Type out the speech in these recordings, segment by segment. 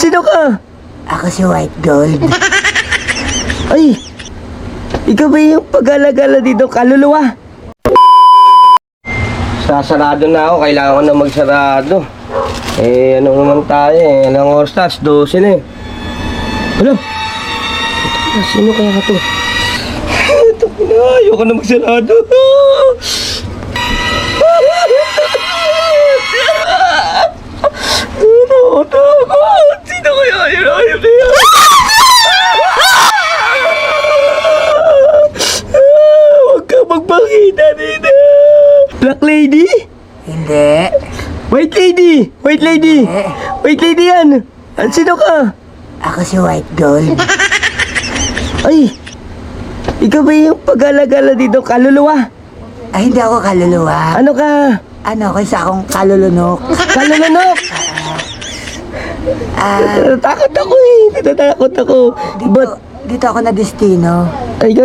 Sino ka? Ako si White Gold. Ay, ikaw ba yung pag-alagala dito kaluluwa? Sasarado na ako, kailangan ko na magsarado. Eh, ano naman tayo eh, ilang oras tas, 12 na eh. Ano? Sino kaya ka to? Ito, ayoko na magsarado. Ano, takot. Sino kaya yun? Ayaw na yan. Huwag ka magpakita dito. Black lady? Hindi. White lady! White lady! White lady yan! An sino ka? Ako si White Gold. Ay! Ikaw ba yung pag-alagala dito kaluluwa? Ay, hindi ako kaluluwa. Ano ka? Ano, kaysa akong kalulunok. Kalulunok! Ah, Natatakot ako eh! Natatakot ako! dito, But, dito ako na destino. Ay ka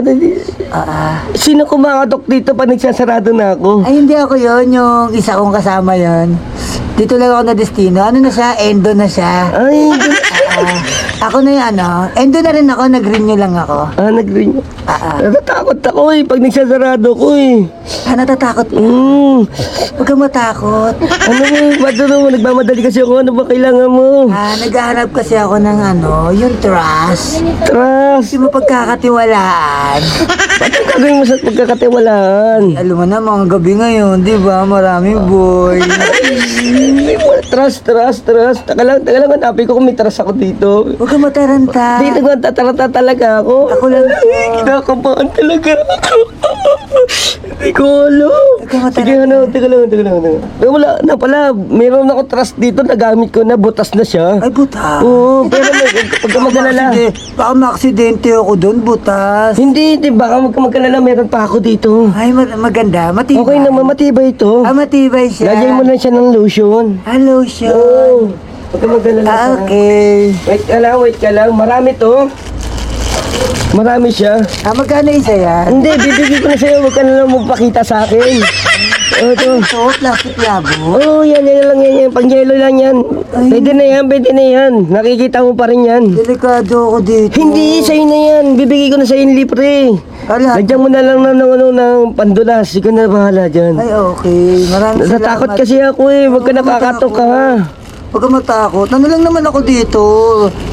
Ah, Sino kumakatok dito pa nagsasarado na ako? ay, hindi ako yon yung isa kong kasama yon. Dito lang ako na destino. Ano na siya? Endo na siya. Ay, Ah, ako na yung ano. Endo na rin ako. Nag-renew lang ako. ah, nag-ring. Ah, ah. Natatakot ako eh pag nagsasarado ko eh. Ah, natatakot ka. Hmm. Huwag kang matakot. Ano mo, ano mo, nagmamadali kasi ako, ano ba kailangan mo? Ah, naghahanap kasi ako ng ano, yung trust. Trust! Hindi mo pagkakatiwalaan. Ba't ang gagawin mo sa pagkakatiwalaan? Alam mo na, mga gabi ngayon, di ba? Maraming boy. Mo, Trust, trust, trust. Taka lang, taka lang, hanapin ko kung may trust ako dito. Huwag kang mataranta. Hindi, nagmatatarata talaga ako. Ako lang. Ay, kinakabahan talaga ako. Hindi ko alam. Nagkamataranta. Sige, ano, teka lang, teka lang. teka lang. Eh, wala na pala, meron ako trust dito, nagamit ko na, butas na siya. Ay, buta. Oo, pero huwag ka. Makside- Baka maaksidente ako doon, butas. Hindi, hindi, baka huwag ka mag-alala, meron pa ako dito. Ay, ma- maganda. Matibay. Okay naman, matibay ito. Ah, matibay siya. Lagyan mo lang siya ng lotion. Hello, siya. Oo. Huwag ka mag-alala. Ah, okay. Wait ka lang, wait ka lang. Marami to. Marami siya. Ah, magkano isa yan? Hindi, bibigyan ko na sa'yo. Huwag ka na lang magpakita sa akin. Oh, ito. Ito, plastic labo. Oh, yan, yan lang yan. yan. Pang-yelo lang yan. Pwede na yan, pwede na yan. Nakikita mo pa rin yan. Delikado ako dito. Hindi, sa'yo na yan. Bibigay ko na sa'yo yung libre. Ala. Lagyan mo na lang ng, ng, ng, ng pandulas. Ikaw na bahala dyan. Ay, okay. Maraming Natatakot salamat. kasi ako eh. Huwag ka Oo, nakakatok ka ha. Huwag kang matakot. Ano lang naman ako dito?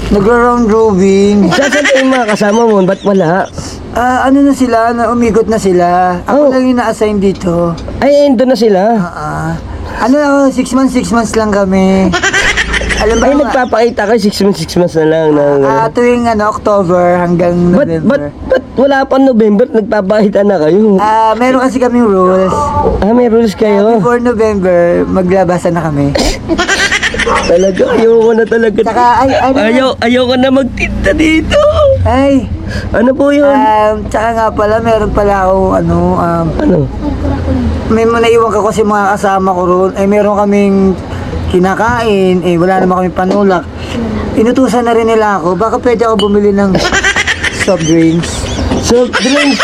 Nagra-round robin. Saan yung mga kasama mo? Ba't wala? Ah, ano na sila? Na umigot na sila. Ako Oh. lang yung na-assign dito. Ay, endo na sila. Ah, ah. Ano ako, six months, six months lang kami. Alam ba Ay, nagpapakita ka, 6 months, 6 months na lang. Na, Ah, tuwing ano, October hanggang ba't, November. ba't wala pa November, nagpapakita na kayo? Ah, meron kasi kaming rules. Ah, may rules kayo. Before November, maglabasan na kami. Talaga, ayoko na talaga. Saka, ay, ano? Ayaw, ayoko na magtinda dito. Ay, Ano po yun? um, tsaka nga pala, meron pala ako, ano, um, ano? may mga naiwan ko kasi mga kasama ko roon. Eh, meron kaming kinakain. Eh, wala naman kami panulak. Inutusan na rin nila ako. Baka pwede ako bumili ng soft drinks. Soft drinks.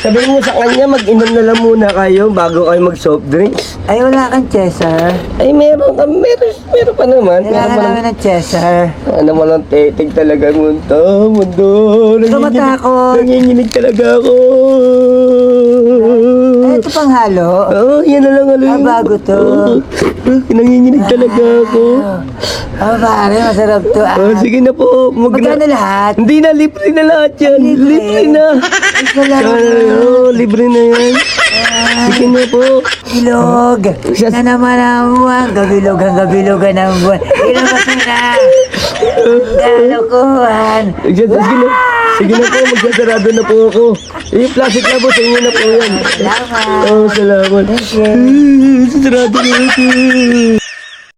Sabi mo sa kanya, mag-inom na lang muna kayo bago kayo mag-soft drinks. Ay, wala kang Chester. Ay, meron, ka- meron, meron pa naman. Meron Kailangan pa namin ng Chester. Ano mo lang tetig talaga mundo, mundo. Ikaw matakot. Nanginginig talaga ako. Ito pang halo. Oo, yan na lang alo. Ah, bago to. Oo. Nanginginig talaga ako. Oh, pare, masarap to. Ah. Oh, sige na po. Mag Magkano lahat? Hindi na, libre na lahat yan. Libre. Libre na. Ay. Oo, libre na yan. Na po. Bilog. Na naman ang buwan. Gabilog ang gabilogan ang buwan. Kasi na. Galokohan. Sige sige na. Sige na po, magsasarado na po ako. Eh, plastic na po, sa inyo na po yan. Salamat. Oh, salamat. Thank you. Sarado na ako.